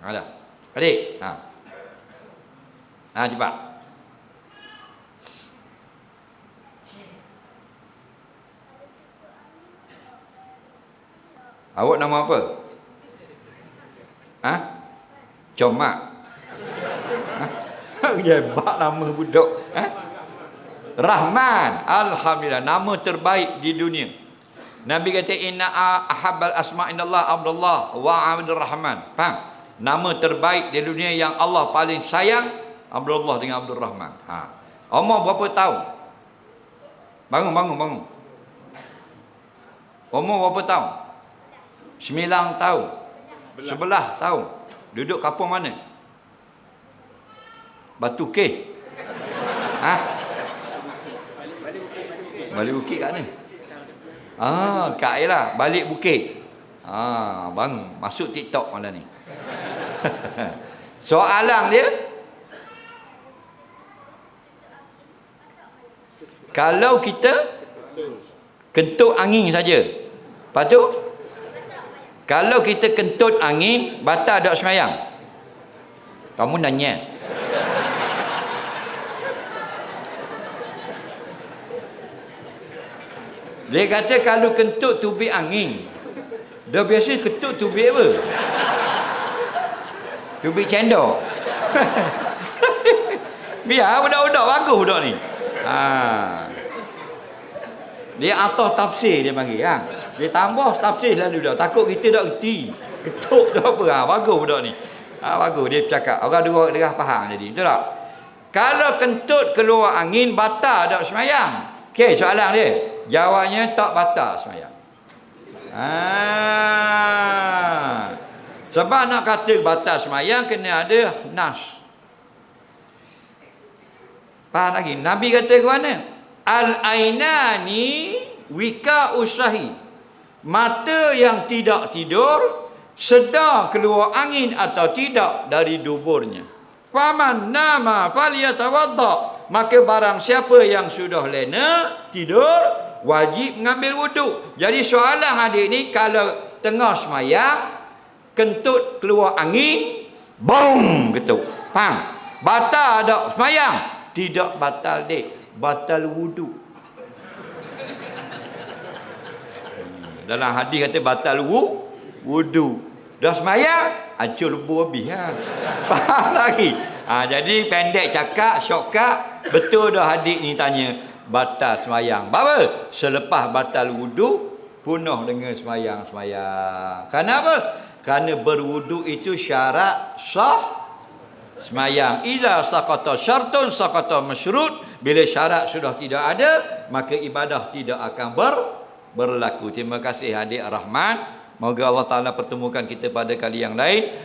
Ada. Adik. Ha. Ha cepat. Awak nama apa? Ha? Comak. Ha? Hebat nama budak. Ha? Rahman. Alhamdulillah. Nama terbaik di dunia. Nabi kata inna ahabbal asma indallah Abdullah wa Abdul Rahman. Faham? Nama terbaik di dunia yang Allah paling sayang Abdullah dengan Abdul Rahman. Ha. Umur berapa tahun? Bangun, bangun, bangun. Umur berapa tahun? Sembilan tahun. Sebelah tahun. Duduk kampung mana? Batu K. Ha? Balik bukit kat mana? Ah, Kak Ella balik bukit. Ah, bang masuk TikTok malam ni. Soalan dia Kalau kita kentut angin saja. Lepas tu kalau kita kentut angin batal tak semayang. Kamu nanya. Dia kata kalau kentut tubik angin. Dia biasa kentut tubik apa? Tubik cendol. Biar budak-budak bagus budak ni. Ha. Dia atas tafsir dia panggil ha. Dia tambah tafsir lalu dah. Takut kita tak erti. Ketuk tu apa. Ha. Bagus budak ni. Ha, bagus dia cakap. Orang dua dia faham jadi. Betul tak? Kalau kentut keluar angin batal tak semayang. Okey soalan dia. Jawabnya tak batal semayang. Ah. Sebab nak kata batal semayang kena ada nas. Faham lagi? Nabi kata ke mana? Al-ainani wika usahi. Mata yang tidak tidur sedar keluar angin atau tidak dari duburnya. Faman nama falyatawadda. Maka barang siapa yang sudah lena tidur wajib mengambil wuduk. Jadi soalan adik ni kalau tengah semayang kentut keluar angin bom ketuk. Faham? Batal tak semayang? Tidak batal dek. Batal wuduk. Dalam hadis kata batal wu, wudu. Dah semayang, acur lebu habis ha. Faham lagi? Ha, jadi pendek cakap, shortcut, betul dah hadis ni tanya batal semayang. Apa? Selepas batal wudu, penuh dengan semayang-semayang. Kenapa? Kerana berwudu itu syarat sah semayang. Iza saqata syartun saqata masyrut. Bila syarat sudah tidak ada, maka ibadah tidak akan ber, berlaku. Terima kasih adik Rahman. Moga Allah Ta'ala pertemukan kita pada kali yang lain.